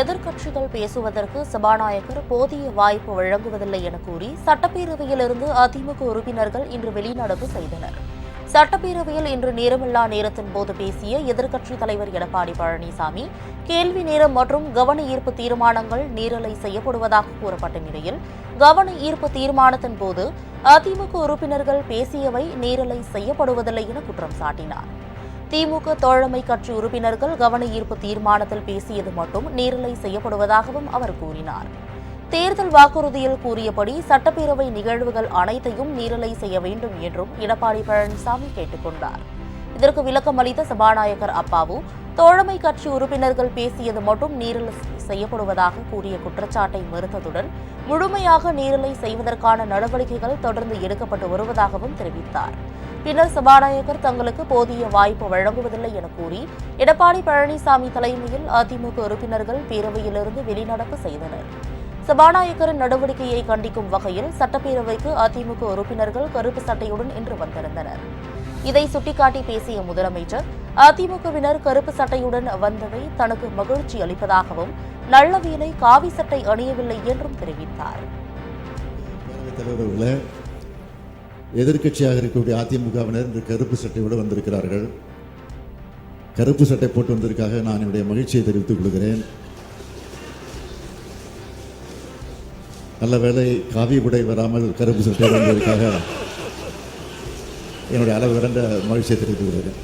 எதிர்க்கட்சிகள் பேசுவதற்கு சபாநாயகர் போதிய வாய்ப்பு வழங்குவதில்லை என கூறி சட்டப்பேரவையிலிருந்து அதிமுக உறுப்பினர்கள் இன்று வெளிநடப்பு செய்தனர். சட்டப்பேரவையில் இன்று நேரமில்லா நேரத்தின் போது பேசிய எதிர்க்கட்சித் தலைவர் எடப்பாடி பழனிசாமி கேள்வி நேரம் மற்றும் கவன ஈர்ப்பு தீர்மானங்கள் நேரலை செய்யப்படுவதாக கூறப்பட்ட நிலையில் கவன ஈர்ப்பு தீர்மானத்தின் போது அதிமுக உறுப்பினர்கள் பேசியவை நேரலை செய்யப்படுவதில்லை என குற்றம் சாட்டினார். திமுக தோழமை கட்சி உறுப்பினர்கள் கவன ஈர்ப்பு தீர்மானத்தில் பேசியது மட்டும் நீரலை செய்யப்படுவதாகவும் அவர் கூறினார். தேர்தல் வாக்குறுதியில் கூறியபடி சட்டப்பேரவை நிகழ்வுகள் அனைத்தையும் நீரலை செய்ய வேண்டும் என்றும் எடப்பாடி பழனிசாமி கேட்டுக் கொண்டார். இதற்கு விளக்கம் அளித்த சபாநாயகர் அப்பாவு தோழமை கட்சி உறுப்பினர்கள் பேசியது மட்டும் நேரலை செய்யப்படுவதாக கூறிய குற்றச்சாட்டை மறுத்ததுடன் முழுமையாக நீரலை செய்வதற்கான நடவடிக்கைகள் தொடர்ந்து எடுக்கப்பட்டு வருவதாகவும் தெரிவித்தார். பின்னர் சபாநாயகர் தங்களுக்கு போதிய வாய்ப்பு வழங்குவதில்லை என கூறி எடப்பாடி பழனிசாமி தலைமையில் அதிமுக உறுப்பினர்கள் பேரவையிலிருந்து வெளிநடப்பு செய்தனர். சபாநாயகரின் நடவடிக்கையை கண்டிக்கும் வகையில் சட்டப்பேரவைக்கு அதிமுக உறுப்பினர்கள் கருப்பு சட்டையுடன் இன்று வந்திருந்தனர். இதை சுட்டிக்காட்டி பேசிய முதலமைச்சர் அதிமுகவினர் கருப்பு சட்டையுடன் வந்தவை தனக்கு மகிழ்ச்சி அளிப்பதாகவும் நல்ல வேலை காவி சட்டை அணியவில்லை என்றும் தெரிவித்தார். எதிர்கட்சியாக எதிர்க்கட்சியாக இருக்கக்கூடிய அதிமுகவினர் இன்று கருப்பு சட்டையோடு வந்திருக்கிறார்கள். கருப்பு சட்டை போட்டு வந்ததற்காக நான் என்னுடைய மகிழ்ச்சியை தெரிவித்துக் கொள்கிறேன். நல்ல வேளை காவி உடை வராமல் கருப்பு சட்டை வந்ததற்காக என்னுடைய அளவு விரண்ட மகிழ்ச்சியை தெரிவித்துக் கொள்கிறேன்.